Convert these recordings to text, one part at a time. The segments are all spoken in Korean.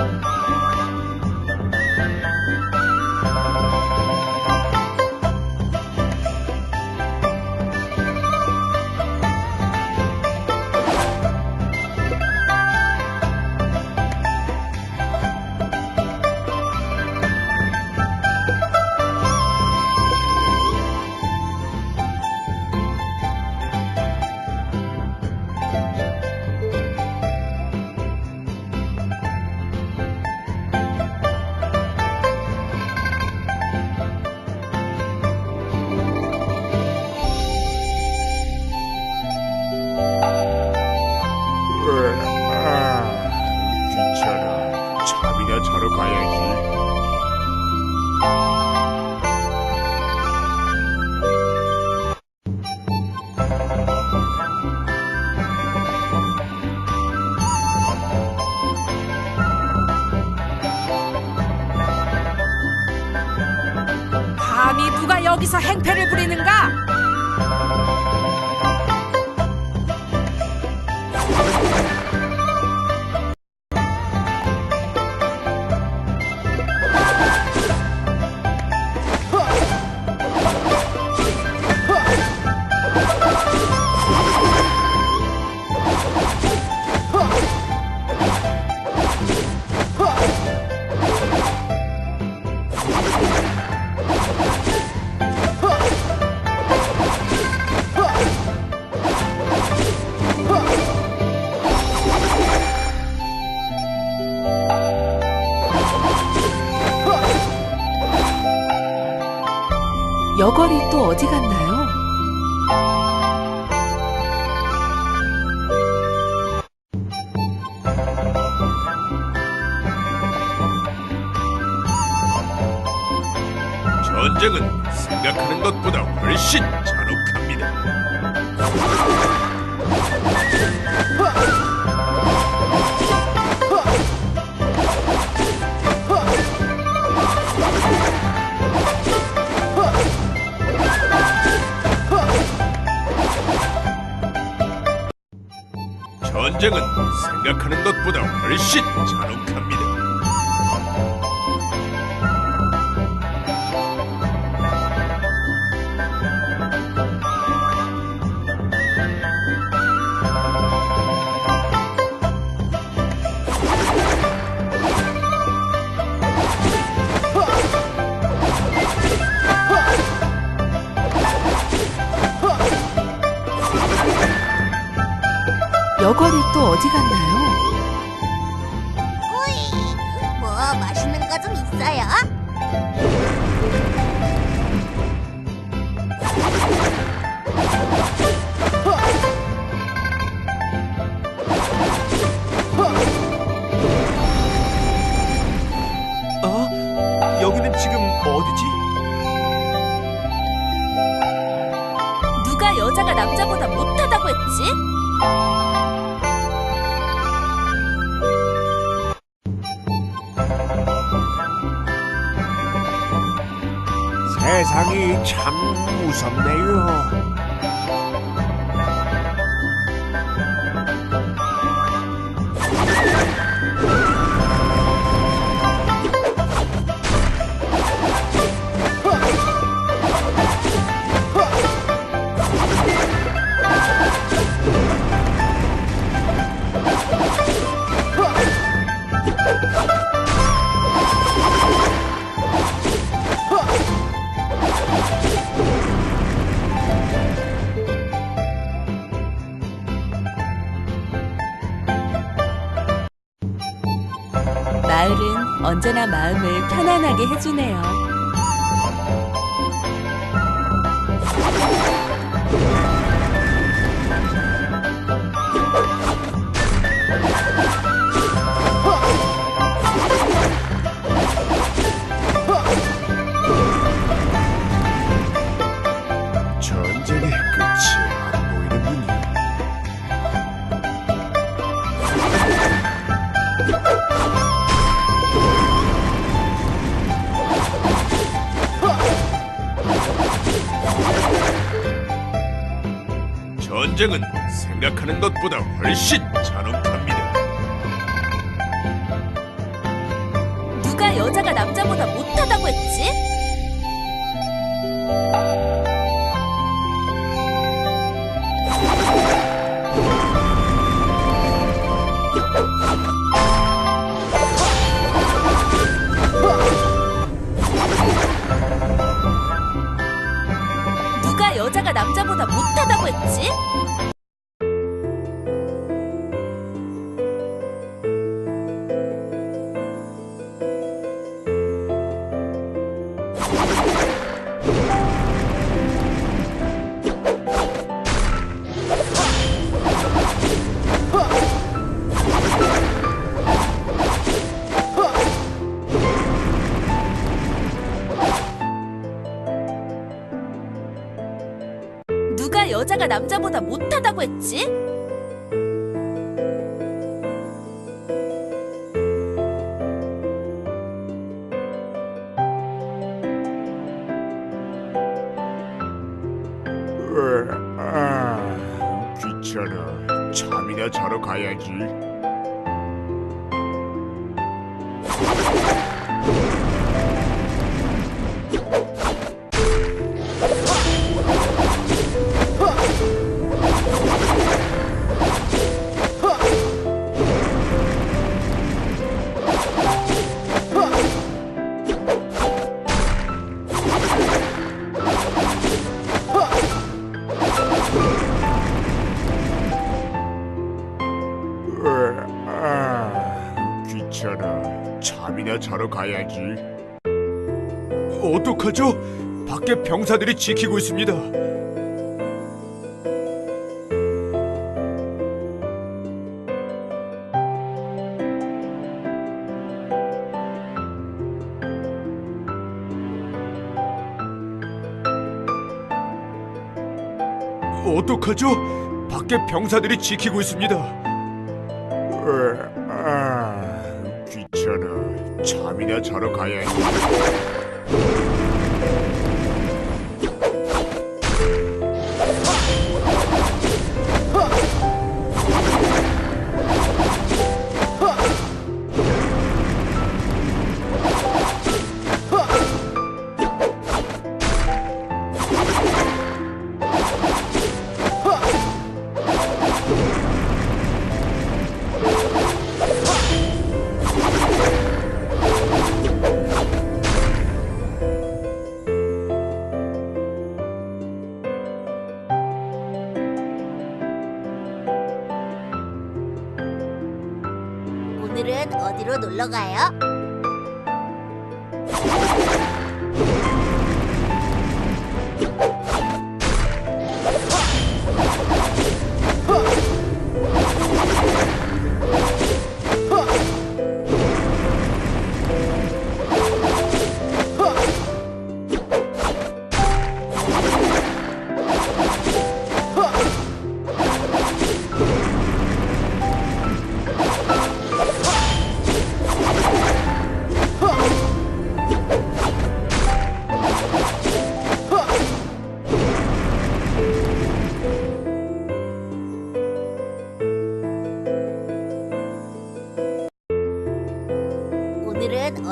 아, 여기서 행패를 부리는 여걸이 또 어디 갔나요? 전쟁은 생각하는 것보다 훨씬 잔혹합니다. 훨씬 잔혹합니다. 여걸이 또 어디 갔나요? 세상이 참 무섭네요. 언제나 마음을 편안하게 해주네요. 전쟁은 생각하는 것보다 훨씬 잔혹합니다. 누가 여자가 남자보다 못하다고 했지? 여자가 남자보다 못하다고 했지? 으, 아, 귀찮아. 잠이나 자러 가야지. 잠이나 자러 가야지. 어떡하죠? 밖에 병사들이 지키고 있습니다. 어떡하죠? 밖에 병사들이 지키고 있습니다. 으, 아, 귀찮아. 잠이나 자러 가야지. 오늘은 어디로 놀러 가요?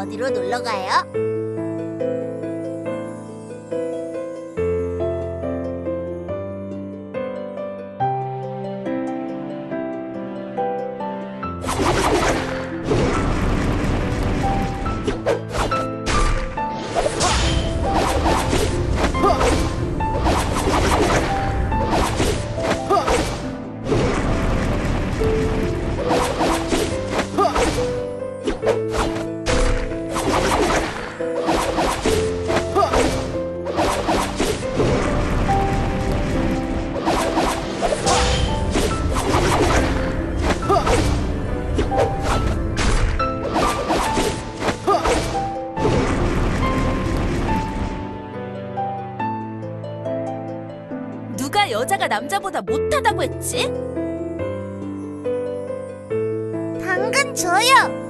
어디로 놀러 가요? 못하다고 했지? 당근 줘요.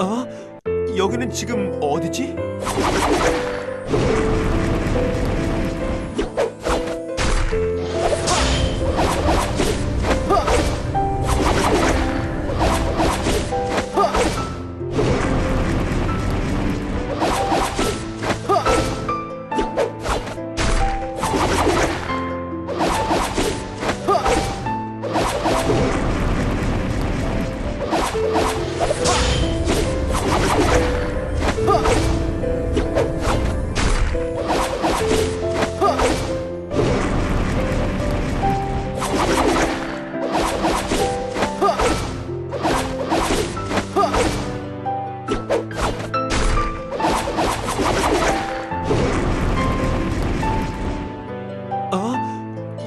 어? 여기는 지금 어디지?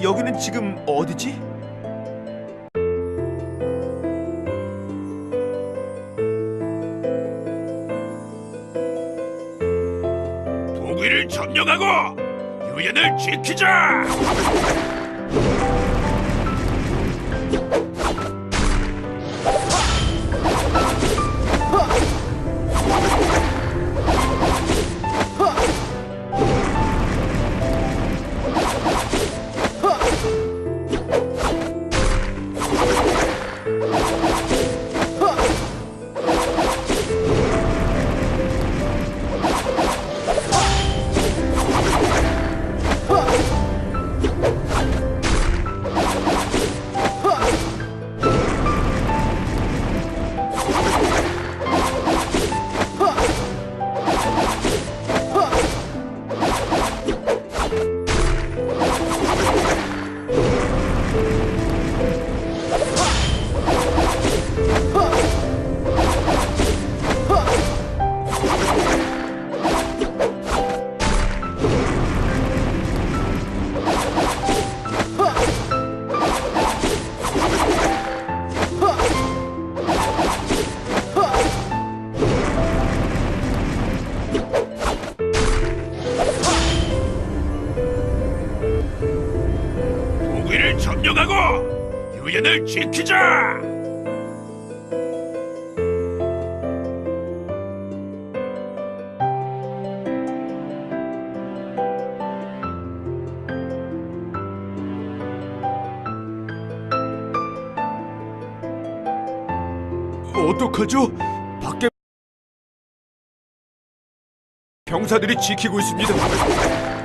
여기는 지금 어디지? 독일을 점령하고 유엔을 지키자. 지키자. 어떡하죠? 밖에 병사들이 지키고 있습니다.